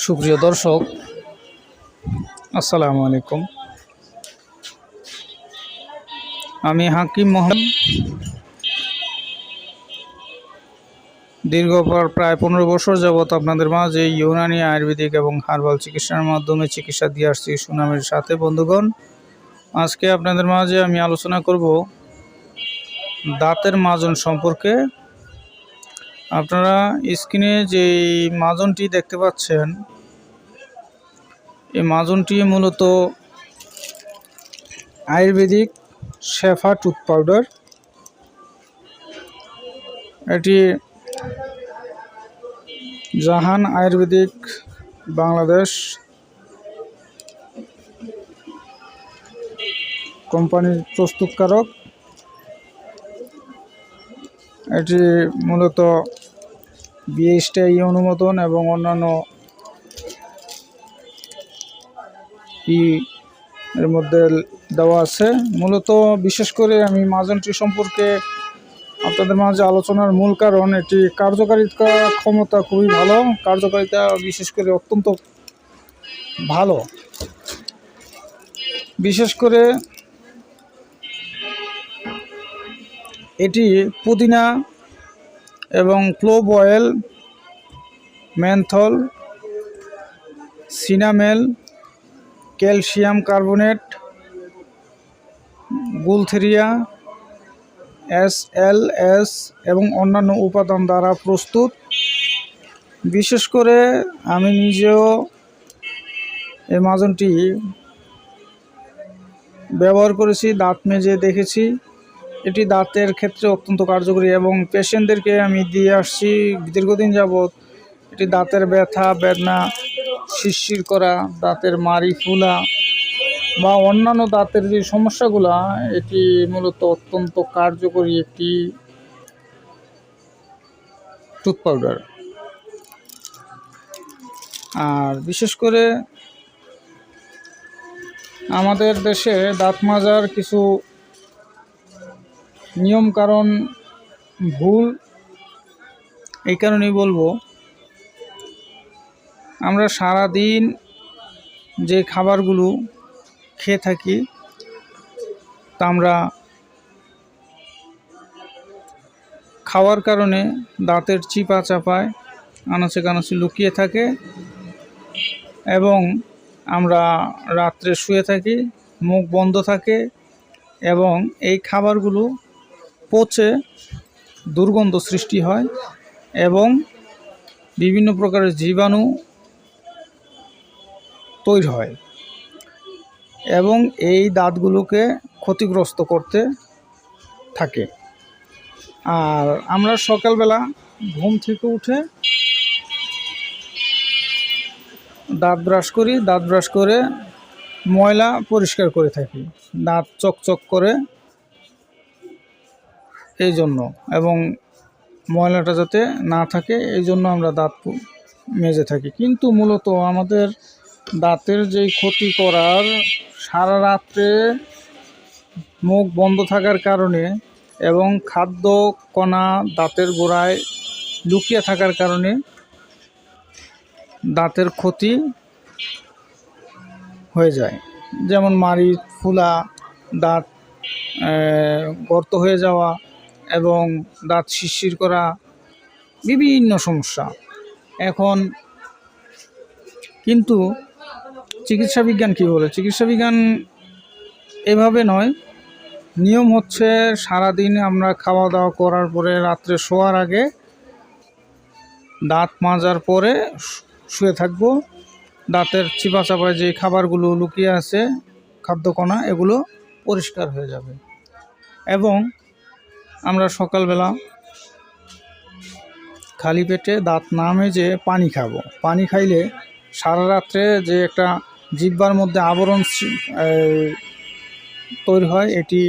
সুপ্রিয় দর্শক, আসসালামু আলাইকুম। আমি হাকিম মোহাম্মদ। দীর্ঘ পর- প্রায় পনেরো বছর যাবৎ আপনাদের মাঝে ইউনানি আয়ুর্বেদিক এবং হার্বাল চিকিৎসার মাধ্যমে চিকিৎসা দিয়ে আসছি সুনামের সাথে। বন্ধুগণ, আজকে আপনাদের মাঝে আমি আলোচনা করব দাঁতের মাজন সম্পর্কে। আপনারা স্ক্রিনে যে মাজনটি দেখতে পাচ্ছেন, এই মাজনটি মূলত আয়ুর্বেদিক শেফা টুথ পাউডার। এটি জাহান আয়ুর্বেদিক বাংলাদেশ কোম্পানির প্রস্তুতকারক। এটি মূলত বিএসটাই অনুমোদন এবং অন্যান্য ই এর মধ্যে দেওয়া আছে। মূলত বিশেষ করে আমি মাজনটি সম্পর্কে আপনাদের মাঝে আলোচনার মূল কারণ, এটি কার্যকারিতা ক্ষমতা খুবই ভালো। কার্যকারিতা বিশেষ করে অত্যন্ত ভালো। বিশেষ করে এটি পুদিনা এবং clove oil, menthol, cinnamal, calcium carbonate, gaultheria, S L S এবং অন্যান্য উপাদান দ্বারা প্রস্তুত। বিশেষ করে আমি নিজেও এই মাজনটি ব্যবহার করেছি, দাঁত মেজে দেখেছি। এটি দাঁতের ক্ষেত্রে অত্যন্ত কার্যকরী এবং পেশেন্টদেরকে আমি দিয়ে আসছি দীর্ঘদিন যাবৎ এটি দাঁতের ব্যথা, বেদনা, শিরশির করা, দাঁতের মারি ফুলা বা অন্যান্য দাঁতের যে সমস্যাগুলা, এটি মূলত অত্যন্ত কার্যকরী একটি টুথ পাউডার আর বিশেষ করে আমাদের দেশে দাঁত মাজার কিছু নিয়ম কারণ, ভুল, এই কারণেই বলব, আমরা সারা দিন যে খাবারগুলো খেয়ে থাকি, তা আমরা খাওয়ার কারণে দাঁতের চিপা চাপায় আনাচে কানাচে লুকিয়ে থাকে এবং আমরা রাত্রে শুয়ে থাকি, মুখ বন্ধ থাকে এবং এই খাবারগুলো পচে দুর্গন্ধ সৃষ্টি হয় এবং বিভিন্ন প্রকারের জীবাণু তৈরি হয় এবং এই দাঁতগুলোকে ক্ষতিগ্রস্ত করতে থাকে। আর আমরা সকালবেলা ঘুম থেকে উঠে দাঁত ব্রাশ করি, দাঁত ব্রাশ করে ময়লা পরিষ্কার করে থাকি। দাঁত চকচক করে এই জন্য। এবং ময়লাটা যাতে না থাকে, এই জন্য আমরা দাঁত মেজে থাকি। কিন্তু মূলত আমাদের দাঁতের যেই ক্ষতি করার সারা রাত্রে মুখ বন্ধ থাকার কারণে এবং খাদ্য কণা দাঁতের গোড়ায় লুকিয়ে থাকার কারণে দাঁতের ক্ষতি হয়ে যায়। যেমন মাড়ি, ফুলা, দাঁত গর্ত হয়ে যাওয়া এবং দাঁত শিরশির করা বিভিন্ন সমস্যা। এখন কিন্তু চিকিৎসা বিজ্ঞান কী বলে? চিকিৎসা বিজ্ঞান এভাবে নয়। নিয়ম হচ্ছে সারাদিন আমরা খাওয়া দাওয়া করার পরে রাত্রে শোয়ার আগে দাঁত মাজার পরে শুয়ে থাকব। দাঁতের চিপা চাপায় যে খাবারগুলো লুকিয়ে আছে, খাদ্যকণা, এগুলো পরিষ্কার হয়ে যাবে। এবং আমরা সকালবেলা খালি পেটে দাঁত না মেজে পানি খাব। পানি খাইলে সারা রাত্রে যে একটা জিব্বার মধ্যে আবরণ তৈরি হয়, এটি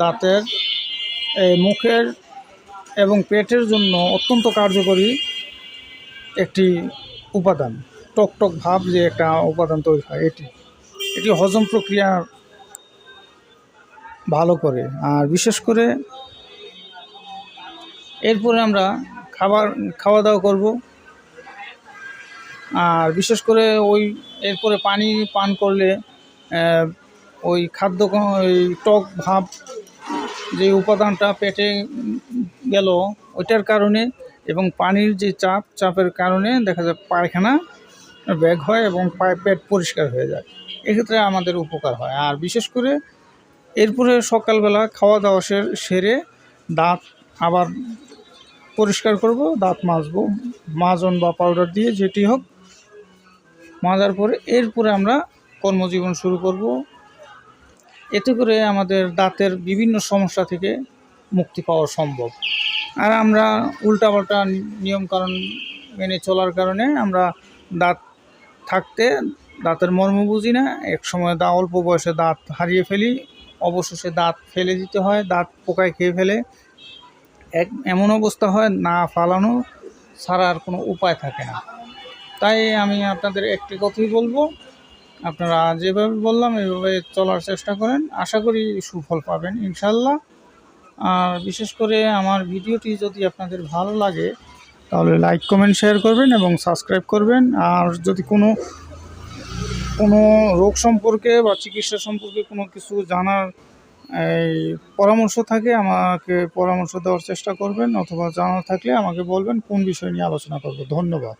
দাঁতের মুখের এবং পেটের জন্য অত্যন্ত কার্যকরী একটি উপাদান। টক টক ভাব যে একটা উপাদান তৈরি হয়, এটি। এটি হজম প্রক্রিয়া ভালো করে। আর বিশেষ করে এরপরে আমরা খাবার খাওয়া দাওয়া করব। আর বিশেষ করে ওই, এরপরে পানি পান করলে ওই খাদ্য ওই টক ভাব যে উপাদানটা পেটে গেল, ওইটার কারণে এবং পানির যে চাপ, চাপের কারণে দেখা যায় পায়খানা ব্যাগ হয় এবং পেট পরিষ্কার হয়ে যায়। এক্ষেত্রে আমাদের উপকার হয়। আর বিশেষ করে এরপরে সকালবেলা খাওয়া দাওয়া সেরে দাঁত আবার পরিষ্কার করব, দাঁত মাজবো। মাজন বা পাউডার দিয়ে যেটি হোক মাজার পরে এরপরে আমরা কর্মজীবন শুরু করব। এতে করে আমাদের দাঁতের বিভিন্ন সমস্যা থেকে মুক্তি পাওয়া সম্ভব। আর আমরা উল্টাপাল্টা নিয়মকানুন মেনে চলার কারণে আমরা দাঁত থাকতে দাঁতের মর্ম বুঝি না। এক সময় দা অল্প বয়সে দাঁত হারিয়ে ফেলি, অবশেষে দাঁত ফেলে দিতে হয়, দাঁত পোকায় খেয়ে ফেলে। এক এমন অবস্থা হয়, না ফালানো ছাড়া আর কোনো উপায় থাকে না। তাই আমি আপনাদের একটি কথাই বলব, আপনারা যেভাবে বললাম এইভাবে চলার চেষ্টা করেন, আশা করি সুফল পাবেন ইনশাল্লাহ আর বিশেষ করে আমার ভিডিওটি যদি আপনাদের ভালো লাগে, তাহলে লাইক, কমেন্ট, শেয়ার করবেন এবং সাবস্ক্রাইব করবেন। আর যদি কোনো কোনো রোগ সম্পর্কে বা চিকিৎসা সম্পর্কে কোনো কিছু জানার এই পরামর্শ থাকে, আমাকে পরামর্শ দেওয়ার চেষ্টা করবেন, অথবা জানা থাকলে আমাকে বলবেন, কোন বিষয় নিয়ে আলোচনা করব। ধন্যবাদ।